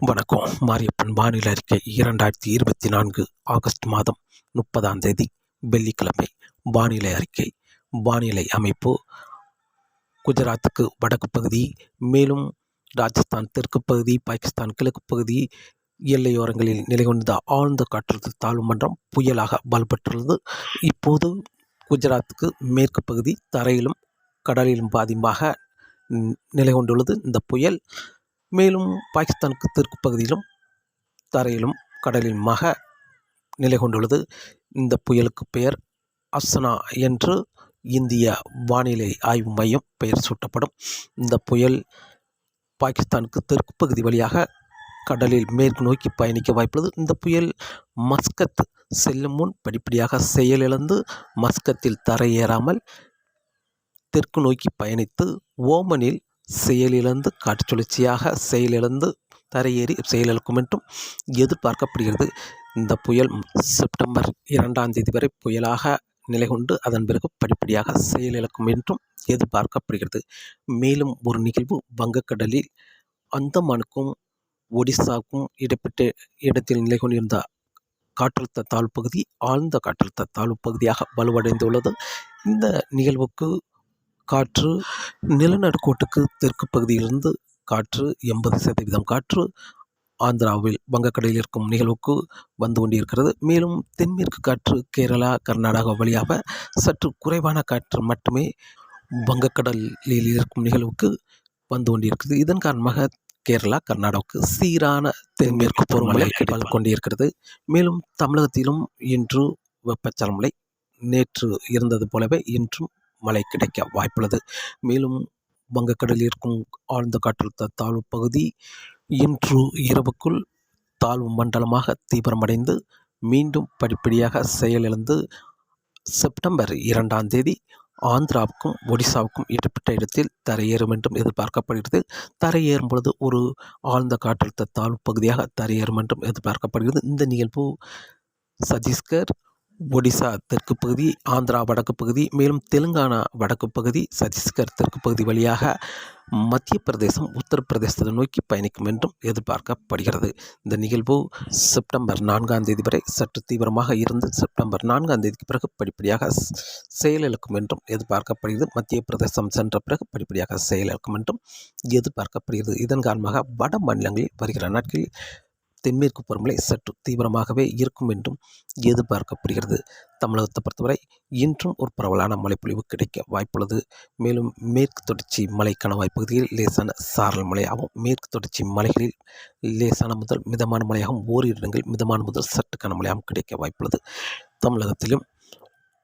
வணக்கம். மாரியப்பன் வானிலை அறிக்கை இரண்டாயிரத்தி இருபத்தி நான்கு ஆகஸ்ட் மாதம் முப்பதாம் தேதி வெள்ளிக்கிழமை. வானிலை அறிக்கை. வானிலை அமைப்பு குஜராத்துக்கு வடக்கு பகுதி மேலும் ராஜஸ்தான் தெற்கு பகுதி பாகிஸ்தான் கிழக்கு பகுதி எல்லையோரங்களில் நிலை கொண்ட ஆழ்ந்த காற்றழுத்த தாழ்வு மன்றம் புயலாக பலப்பட்டுள்ளது இப்போது குஜராத்துக்கு மேற்கு பகுதி தரையிலும் கடலிலும் பாதிமாக நிலை கொண்டுள்ளது இந்த புயல் மேலும் பாகிஸ்தானுக்கு தெற்கு பகுதியிலும் தரையிலும் கடலிலுமாக நிலை கொண்டுள்ளது. இந்த புயலுக்கு பெயர் அஸ்னா என்று இந்திய வானிலை ஆய்வு மையம் பெயர் சூட்டப்படும். இந்த புயல் பாகிஸ்தானுக்கு தெற்கு பகுதி வழியாக கடலில் மேற்கு நோக்கி பயணிக்க வாய்ப்புள்ளது. இந்த புயல் மஸ்கத் செல்லும் முன் படிப்படியாக செயலிழந்து மஸ்கத்தில் தரையேறாமல் தெற்கு நோக்கி பயணித்து ஓமனில் செயலிழந்து காற்று சுழற்சியாக செயலிழந்து தரையேறி செயலிழக்கும் என்றும் எதிர்பார்க்கப்படுகிறது. இந்த புயல் செப்டம்பர் இரண்டாம் தேதி வரை புயலாக நிலை கொண்டு அதன் பிறகு படிப்படியாக செயலிழக்கும் என்றும் எதிர்பார்க்கப்படுகிறது. மேலும் ஒரு நிகழ்வு வங்கக்கடலில் அந்தமானுக்கும் ஒடிசாவுக்கும் இடப்பட்ட இடத்தில் நிலை கொண்டிருந்த காற்றழுத்த தாழ்வு பகுதி ஆழ்ந்த காற்றழுத்த தாழ்வு பகுதியாக வலுவடைந்துள்ளது. இந்த நிகழ்வுக்கு காற்று நிலநடுக்கோட்டுக்கு தெற்கு பகுதியிலிருந்து காற்று எண்பது சதவீதம் காற்று ஆந்திராவில் வங்கக்கடலில் இருக்கும் நிகழ்வுக்கு வந்து கொண்டிருக்கிறது. மேலும் தென்மேற்கு காற்று கேரளா கர்நாடகா வழியாக சற்று குறைவான காற்று மட்டுமே வங்கக்கடலில் இருக்கும் நிகழ்வுக்கு வந்து கொண்டிருக்கிறது. இதன் காரணமாக கேரளா கர்நாடகாவுக்கு சீரான தென்மேற்கு பருவமழை கிடைத்து கொண்டிருக்கிறது. மேலும் தமிழகத்திலும் இன்று வெப்பச்சலமழை நேற்று இருந்தது போலவே இன்றும் மழை கிடைக்க வாய்ப்புள்ளது. மேலும் வங்கக்கடலில் இருக்கும் ஆழ்ந்த காற்றழுத்த தாழ்வு பகுதி இன்று இரவுக்குள் தாழ்வு மண்டலமாக தீவிரமடைந்து மீண்டும் படிப்படியாக செயலிழந்து செப்டம்பர் இரண்டாம் தேதி ஆந்திராவுக்கும் ஒடிசாவுக்கும் இடப்பட்ட இடத்தில் தரையேறும் என்றும் எதிர்பார்க்கப்படுகிறது. தரையேறும் பொழுது ஒரு ஆழ்ந்த காற்றழுத்த தாழ்வு பகுதியாக தரையேறும் என்றும் எதிர்பார்க்கப்படுகிறது. இந்த நிகழ்வு சத்தீஸ்கர் ஒடிசா தெற்கு பகுதி ஆந்திரா வடக்கு பகுதி மேலும் தெலுங்கானா வடக்கு பகுதி சத்தீஸ்கர் தெற்கு பகுதி வழியாக மத்திய பிரதேசம் உத்தரப்பிரதேசத்தை நோக்கி பயணிக்கும் என்றும் எதிர்பார்க்கப்படுகிறது. இந்த நிகழ்வு செப்டம்பர் நான்காம் தேதி வரை சற்று தீவிரமாக இருந்து செப்டம்பர் நான்காம் தேதிக்கு பிறகு படிப்படியாக செயலிழக்கும் என்றும் எதிர்பார்க்கப்படுகிறது. மத்திய பிரதேசம் சென்ற பிறகு படிப்படியாக செயலிழக்கும் என்றும் எதிர்பார்க்கப்படுகிறது. இதன் காரணமாக வட மாநிலங்களில் வருகிற நாட்களில் தென்மேற்கு பருவமழை சற்று தீவிரமாகவே இருக்கும் என்றும் எதிர்பார்க்கப்படுகிறது. தமிழகத்தை பொறுத்தவரை இன்றும் ஒரு பரவலான மழைப்பொழிவு கிடைக்க வாய்ப்புள்ளது. மேலும் மேற்கு தொடர்ச்சி மலை கணவாய் பகுதியில் லேசான சாரல் மழையாகவும் மேற்கு தொடர்ச்சி மலைகளில் லேசான முதல் மிதமான மழையாகவும் ஓரிரு இடங்கள் மிதமான முதல் சற்று கனமழையாகவும் கிடைக்க வாய்ப்புள்ளது. தமிழகத்திலும்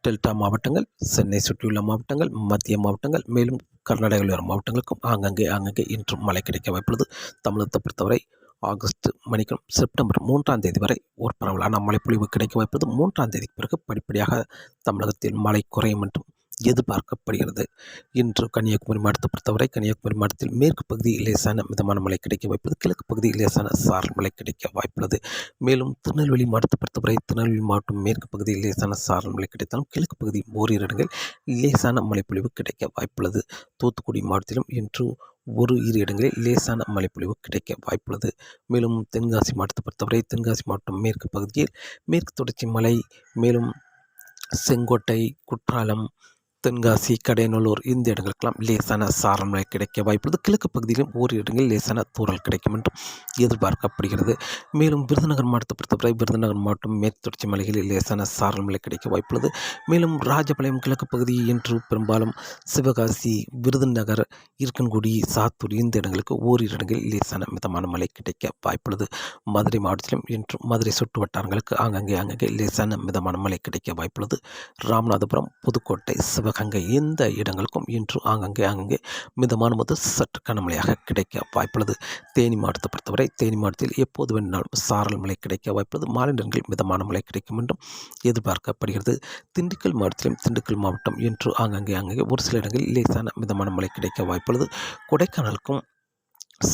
டெல்டா மாவட்டங்கள் சென்னை சுற்றியுள்ள மாவட்டங்கள் மத்திய மாவட்டங்கள் மேலும் கர்நாடகாவில் வரும் மாவட்டங்களுக்கும் ஆங்கங்கே ஆங்கங்கே இன்றும் மழை கிடைக்க வாய்ப்புள்ளது. தமிழகத்தை பொறுத்தவரை ஆகஸ்ட் மணிக்கும் செப்டம்பர் மூன்றாம் தேதி வரை ஒரு பரவலான மழைப்பொழிவு கிடைக்க வாய்ப்பது மூன்றாம் தேதிக்கு பிறகு படிப்படியாக தமிழகத்தில் மழை குறையும் என்றும் எதிர்பார்க்கப்படுகிறது. இன்று கன்னியாகுமரி மாவட்டத்தை பொறுத்தவரை கன்னியாகுமரி மாவட்டத்தில் மேற்கு பகுதி லேசான மிதமான மழை கிடைக்க வாய்ப்புள்ளது. கிழக்கு பகுதி லேசான சாரல் மழை கிடைக்க வாய்ப்புள்ளது. மேலும் திருநெல்வேலி மாவட்டத்தை பொறுத்தவரை திருநெல்வேலி மாவட்டம் மேற்கு பகுதியில் லேசான சாரல் மழை கிடைத்தாலும் கிழக்கு பகுதி ஓரிரு இடங்கள் லேசான மழைப்பொழிவு கிடைக்க வாய்ப்புள்ளது. தூத்துக்குடி மாவட்டத்திலும் இன்று ஒரு இரு இடங்களில் லேசான மழைப்பொழிவு கிடைக்க வாய்ப்புள்ளது. மேலும் தென்காசி மாவட்டத்தை பொறுத்தவரை தென்காசி மாவட்டம் மேற்கு பகுதியில் மேற்கு தொடர்ச்சி மலை மேலும் செங்கோட்டை குற்றாலம் தென்காசி கடையநல்லூர் இந்த இடங்களுக்கெல்லாம் லேசான சாரல் மழை கிடைக்க வாய்ப்புள்ளது. கிழக்கு பகுதியிலும் ஓரிரு இடங்களில் லேசான தூரல் கிடைக்கும் என்றும் எதிர்பார்க்கப்படுகிறது. மேலும் விருதுநகர் மாவட்டத்தை பொறுத்தவரை விருதுநகர் மாவட்டம் மேற்கு தொடர்ச்சி மலைகளில் லேசான சாரல் மழை கிடைக்க வாய்ப்புள்ளது. மேலும் ராஜபாளையம் கிழக்கு பகுதி என்று பெரும்பாலும் சிவகாசி விருதுநகர் இருக்கன்குடி சாத்தூர் இந்த இடங்களுக்கு ஓரிரு இடங்களில் லேசான மிதமான மழை கிடைக்க வாய்ப்புள்ளது. மதுரை மாவட்டத்திலும் இன்றும் மதுரை சுற்று வட்டாரங்களுக்கு ஆங்கங்கே ஆங்கங்கே லேசான மிதமான மழை கிடைக்க வாய்ப்புள்ளது. ராமநாதபுரம் புதுக்கோட்டை அங்கே எந்த இடங்களுக்கும் இன்று ஆங்கங்கே ஆங்கங்கே மிதமான முதல் சற்று கனமழையாக கிடைக்க வாய்ப்புள்ளது. தேனி மாவட்டத்தை பொறுத்தவரை தேனி மாவட்டத்தில் எப்போது வேணாலும் சாரல் மழை கிடைக்க வாய்ப்புள்ளது. மாலை நேரங்களில் மிதமான மழை கிடைக்கும் என்றும் எதிர்பார்க்கப்படுகிறது. திண்டுக்கல் மாவட்டத்திலும் திண்டுக்கல் மாவட்டம் இன்று ஆங்கங்கே ஆங்கங்கே ஒரு சில இடங்களில் லேசான மிதமான மழை கிடைக்க வாய்ப்புள்ளது. கொடைக்கானலுக்கும்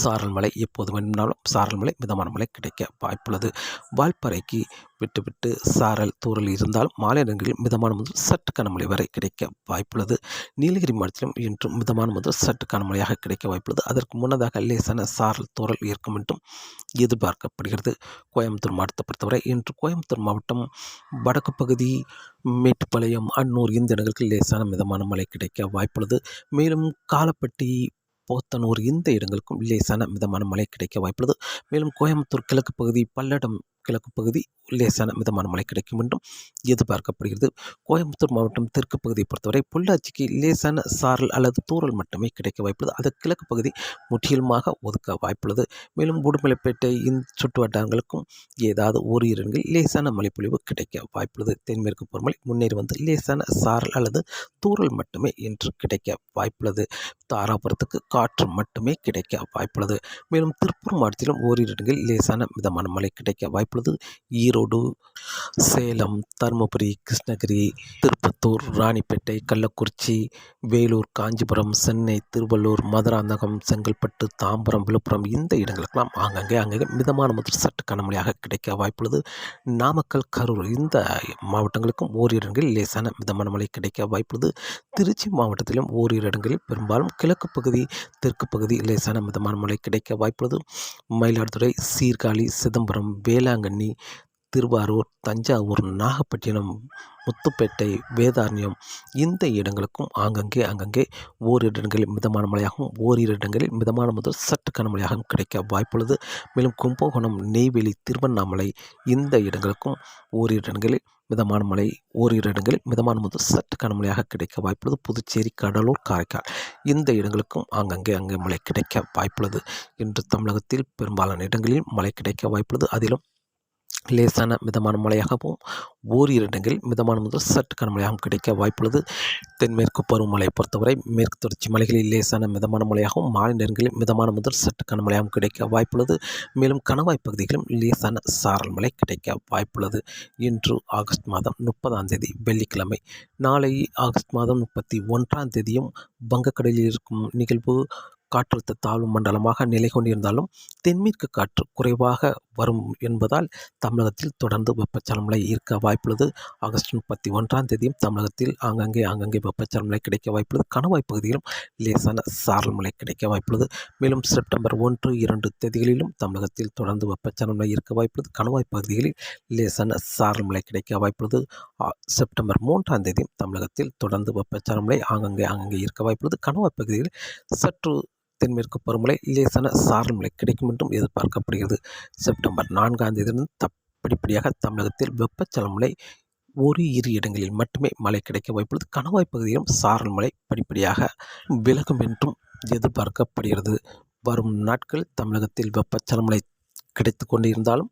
சாரல் மழை எப்போது வேண்டுமானாலும் சாரல் மழை மிதமான மழை கிடைக்க வாய்ப்புள்ளது. வால்பாறைக்கு விட்டு விட்டு சாரல் தூறல் இருந்தால் மாலை நேரங்களில் மிதமான முதல் சற்று கனமழை வரை கிடைக்க வாய்ப்புள்ளது. நீலகிரி மாவட்டத்திலும் இன்று மிதமான முதல் சற்று கனமழையாக கிடைக்க வாய்ப்புள்ளது. அதற்கு முன்னதாக லேசான சாரல் தூரல் இருக்கும் என்றும் எதிர்பார்க்கப்படுகிறது. கோயம்புத்தூர் மாவட்டத்தை பொறுத்தவரை இன்று கோயம்புத்தூர் மாவட்டம் வடக்கு பகுதி மேட்டுப்பாளையம் அன்னூர் இந்த இடங்களுக்கு லேசான மிதமான மழை கிடைக்க வாய்ப்புள்ளது. மேலும் காலப்பட்டி போத்தனூர் இந்த இடங்களுக்கும் லேசான மிதமான மழை கிடைக்க வாய்ப்புள்ளது. மேலும் கோயம்புத்தூர் கிழக்கு பகுதி பல்லடம் கிழக்கு பகுதி லேசான மிதமான மழை கிடைக்கும் என்றும் எதிர்பார்க்கப்படுகிறது. கோயம்புத்தூர் மாவட்டம் தெற்கு பகுதியை பொறுத்தவரை பொள்ளாச்சிக்கு லேசான சாரல் அல்லது தூறல் மட்டுமே கிடைக்க வாய்ப்புள்ளது. அது கிழக்கு பகுதி முற்றிலுமாக ஒதுக்க வாய்ப்புள்ளது. மேலும் உடுமலைப்பேட்டை இந்த சுற்று வட்டாரங்களுக்கும் ஏதாவது ஒரு இடங்களில் லேசான மழைப்பொழிவு கிடைக்க வாய்ப்புள்ளது. தென்மேற்கு பருவமழை முன்னேறி வந்து லேசான சாரல் அல்லது தூறல் மட்டுமே இன்று கிடைக்க வாய்ப்புள்ளது. தாராபுரத்துக்கு காற்று மட்டுமே கிடைக்க வாய்ப்புள்ளது. மேலும் திருப்பூர் மாவட்டத்திலும் ஓரிரு இடங்களில் லேசான மிதமான மழை கிடைக்க வாய்ப்புள்ளது. ஈரோடு சேலம் தருமபுரி கிருஷ்ணகிரி திருப்பத்தூர் ராணிப்பேட்டை கள்ளக்குறிச்சி வேலூர் காஞ்சிபுரம் சென்னை திருவள்ளூர் மதுராந்தகம் செங்கல்பட்டு தாம்பரம் விழுப்புரம் இந்த இடங்களுக்கெல்லாம் ஆங்கங்கே அங்கங்கே மிதமான முதல் சற்று கனமழையாக கிடைக்க வாய்ப்புள்ளது. நாமக்கல் கரூர் இந்த மாவட்டங்களுக்கும் ஓரிரு இடங்களில் லேசான மிதமான மழை கிடைக்க வாய்ப்புள்ளது. திருச்சி மாவட்டத்திலும் ஓரிரு இடங்களில் பெரும்பாலும் கிழக்கு பகுதி தெற்கு பகுதி லேசான மிதமான மழை கிடைக்க வாய்ப்புள்ளது. மயிலாடுதுறை சீர்காழி சிதம்பரம் வேளாங்கண்ணி திருவாரூர் தஞ்சாவூர் நாகப்பட்டினம் முத்துப்பேட்டை வேதாரண்யம். இந்த இடங்களுக்கும் ஆங்கங்கே அங்கங்கே ஓரிரு இடங்களில் மிதமான மழையாகவும் ஓரிரு இடங்களில் மிதமான முதல் சற்று கனமழையாகவும் கிடைக்க வாய்ப்புள்ளது. மேலும் கும்பகோணம் நெய்வேலி திருவண்ணாமலை இந்த இடங்களுக்கும் ஓரிரு இடங்களில் மிதமான மழை ஓரிரு இடங்களில் மிதமான முதல் சற்று கனமழையாக கிடைக்க வாய்ப்புள்ளது. புதுச்சேரி கடலூர் காரைக்கால் இந்த இடங்களுக்கும் ஆங்கங்கே அங்கே மழை கிடைக்க வாய்ப்புள்ளது. இன்று தமிழகத்தில் பெரும்பாலான இடங்களில் மழை கிடைக்க வாய்ப்புள்ளது. அதிலும் லேசான மிதமான மழையாகவும் ஓரிரு இடங்களில் மிதமான முதல் சற்று கனமழையாகவும் கிடைக்க வாய்ப்புள்ளது. தென்மேற்கு பருவமழையை பொறுத்தவரை மேற்கு தொடர்ச்சி மலைகளில் லேசான மிதமான மழையாகவும் மாலை நேரங்களில் மிதமான முதல் சற்று கனமழையாகவும் கிடைக்க வாய்ப்புள்ளது. மேலும் கணவாய் பகுதிகளிலும் லேசான சாரல் மழை கிடைக்க வாய்ப்புள்ளது. இன்று ஆகஸ்ட் மாதம் முப்பதாம் தேதி வெள்ளிக்கிழமை. நாளை ஆகஸ்ட் மாதம் முப்பத்தி ஒன்றாம் தேதியும் வங்கக்கடலில் இருக்கும் நிகழ்வு காற்றழுத்த தாழ்வு மண்டலமாக நிலை கொண்டிருந்தாலும் தென்மேற்கு காற்று குறைவாக வரும் என்பதால் தமிழகத்தில் தொடர்ந்து வெப்பச்சலன மழை இருக்க வாய்ப்புள்ளது. ஆகஸ்ட் முப்பத்தி ஒன்றாம் தேதியும் தமிழகத்தில் ஆங்காங்கே ஆங்காங்கே வெப்பச்சலம் நிலை கிடைக்க வாய்ப்புள்ளது. கணவாய் பகுதியிலும் லேசான சாரல் மழை கிடைக்க வாய்ப்புள்ளது. மேலும் செப்டம்பர் ஒன்று இரண்டு தேதிகளிலும் தமிழகத்தில் தொடர்ந்து வெப்பச்சலன மழை இருக்க வாய்ப்புள்ளது. கணவாய் பகுதிகளில் லேசான சாரல் மழை கிடைக்க வாய்ப்புள்ளது. செப்டம்பர் மூன்றாம் தேதியும் தமிழகத்தில் தொடர்ந்து வெப்பச்சலன மழை ஆங்காங்கே ஆங்காங்கே இருக்க வாய்ப்புள்ளது. கணவாய் பகுதியில் சற்று தென்மேற்கு பருவமழை லேசான சாரல் மழை கிடைக்கும் என்றும் எதிர்பார்க்கப்படுகிறது. செப்டம்பர் நான்காம் தேதியிலிருந்து தப்படிப்படியாக தமிழகத்தில் வெப்பச்சலமலை ஒரு இரு இடங்களில் மட்டுமே மழை கிடைக்க வாய்ப்புள்ளது. கணவாய் பகுதியிலும் சாரல் மழை படிப்படியாக விலகும் என்றும் எதிர்பார்க்கப்படுகிறது. வரும் நாட்கள் தமிழகத்தில் வெப்பச்சலமலை கிடைத்து கொண்டிருந்தாலும்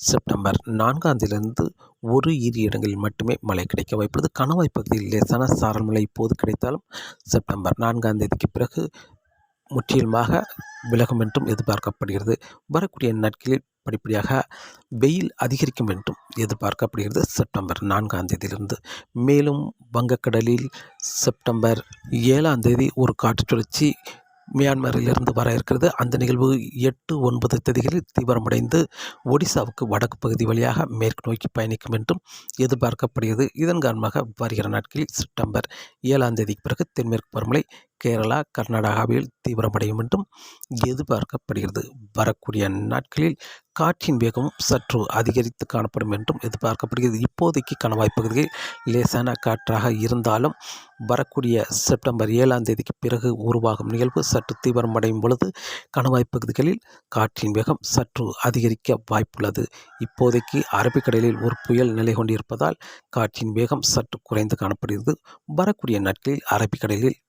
செப்டம்பர் நான்காம் தேதியிலிருந்து ஒரு இரு இடங்களில் மட்டுமே மழை கிடைக்க வாய்ப்புள்ளது. கணவாய் பகுதியில் லேசான சாரல் மழை இப்போது கிடைத்தாலும் செப்டம்பர் நான்காம் தேதிக்கு பிறகு முற்றிலுமாக விலகும் என்றும் எதிர்பார்க்கப்படுகிறது. வரக்கூடிய நாட்களில் படிப்படியாக வெயில் அதிகரிக்கும் என்றும் எதிர்பார்க்கப்படுகிறது. செப்டம்பர் நான்காம் தேதியிலிருந்து மேலும் வங்கக்கடலில் செப்டம்பர் ஏழாம் தேதி ஒரு காற்று சுழற்சி மியான்மரிலிருந்து வர இருக்கிறது. அந்த நிகழ்வு எட்டு ஒன்பது தேதிகளில் தீவிரமடைந்து ஒடிசாவுக்கு வடக்கு பகுதி வழியாக மேற்கு நோக்கி பயணிக்கும் என்றும் எதிர்பார்க்கப்படுகிறது. இதன் காரணமாக வருகிற நாட்களில் செப்டம்பர் ஏழாம் தேதிக்கு பிறகு தென்மேற்கு பருவமழை கேரளா கர்நாடகாவில் தீவிரமடையும் என்றும் எதிர்பார்க்கப்படுகிறது. வரக்கூடிய நாட்களில் காற்றின் வேகம் சற்று அதிகரித்து காணப்படும் என்றும் எதிர்பார்க்கப்படுகிறது. இப்போதைக்கு கணவாய் லேசான காற்றாக இருந்தாலும் வரக்கூடிய செப்டம்பர் ஏழாம் தேதிக்கு பிறகு உருவாகும் நிகழ்வு சற்று தீவிரமடையும் பொழுது கணவாய் பகுதிகளில் காற்றின் வேகம் சற்று அதிகரிக்க வாய்ப்புள்ளது. இப்போதைக்கு அரபிக்கடலில் ஒரு புயல் நிலை கொண்டிருப்பதால் காற்றின் வேகம் சற்று குறைந்து காணப்படுகிறது. வரக்கூடிய நாட்களில் அரபிக்கடலில்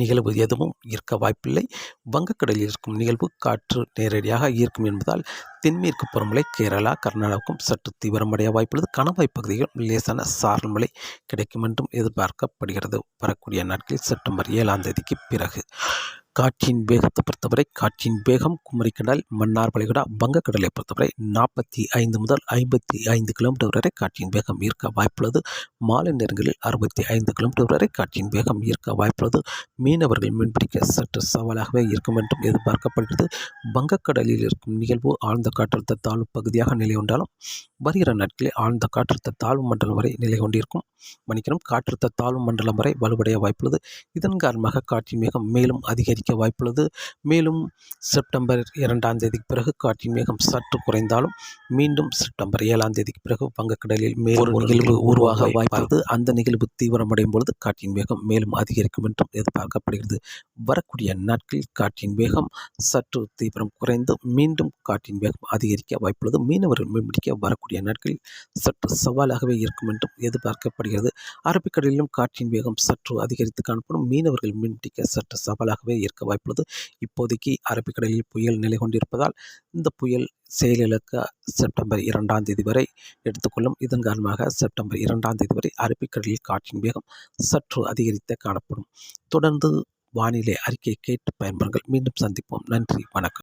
நிகழ்வு எதுவும் இருக்க வாய்ப்பில்லை. வங்கக்கடலில் இருக்கும் நிகழ்வு காற்று நேரடியாக ஈர்க்கும் என்பதால் தென்மேற்கு பருவமழை கேரளா கர்நாடகாவுக்கும் சற்று தீவிரமடைய வாய்ப்புள்ளது. கணவாய் பகுதியில் லேசான சாரல் மழை கிடைக்கும் என்றும் எதிர்பார்க்கப்படுகிறது. வரக்கூடிய நாட்களில் செப்டம்பர் ஏழாம் தேதிக்கு பிறகு. காற்றின் வேகத்தை பொறுத்தவரை காற்றின் வேகம் குமரிக்கடல் மன்னார் வளைகுடா வங்கக்கடலை பொறுத்தவரை நாற்பத்தி ஐந்து முதல் ஐம்பத்தி ஐந்து கிலோமீட்டர் வரை காற்றின் வேகம் இருக்க வாய்ப்புள்ளது. மாலை நேரங்களில் அறுபத்தி ஐந்து கிலோமீட்டர் வரை காற்றின் வேகம் இருக்க வாய்ப்புள்ளது. மீனவர்கள் மீன்பிடிக்க சற்று சவாலாகவே இருக்கும் என்றும் எதிர்பார்க்கப்படுகிறது. வங்கக்கடலில் இருக்கும் நிகழ்வு ஆழ்ந்த காற்றழுத்த தாழ்வு பகுதியாக நிலை கொண்டாலும் வருகிற நாட்களில் ஆழ்ந்த காற்றழுத்த தாழ்வு மண்டலம் வரை நிலை கொண்டிருக்கும். மணிக்கணும் காற்றழுத்த தாழ்வு மண்டலம் வரை வலுவடைய வாய்ப்புள்ளது. இதன் காரணமாக காற்றின் வேகம் மேலும் அதிகரிக்க வாய்ப்புள்ளது. மேலும் செப்டம்பர் இரண்டாம் தேதிக்கு பிறகு காற்றின் வேகம் சற்று குறைந்தாலும் மீண்டும் செப்டம்பர் ஏழாம் தேதிக்கு பிறகு வங்கக்கடலில் மேலும் ஒரு நிகழ்வு உருவாக வாய்ப்புள்ளது. அந்த நிகழ்வு தீவிரமடையும் பொழுது காற்றின் வேகம் மேலும் அதிகரிக்கும் என்றும் எதிர்பார்க்கப்படுகிறது. வரக்கூடிய நாட்களில் காற்றின் வேகம் சற்று தீவிரம் குறைந்து மீண்டும் காற்றின் வேகம் அதிகரிக்க வாய்ப்புள்ளது. மீனவர்கள் மீன்பிடிக்க வரக்கூடிய நாட்களில் சற்று சவாலாகவே இருக்கும் என்றும் எதிர்பார்க்கப்படுகிறது. அரபிக்கடலிலும் காற்றின் வேகம் சற்று அதிகரித்து காணப்படும். மீனவர்கள் மீன்பிடிக்க சற்று சவாலாகவே இருக்க வாய்ப்புள்ளது. இப்போதைக்கு அரபிக்கடலில் புயல் நிலை கொண்டிருப்பதால் இந்த புயல் செயலிழக்க செப்டம்பர் இரண்டாம் தேதி வரை எடுத்துக்கொள்ளும். இதன் காரணமாக செப்டம்பர் இரண்டாம் தேதி வரை அரபிக்கடலில் காற்றின் வேகம் சற்று அதிகரித்து காணப்படும். தொடர்ந்து வானிலை அறிக்கை கேட்டு பயன்பெறுங்கள். மீண்டும் சந்திப்போம். நன்றி. வணக்கம்.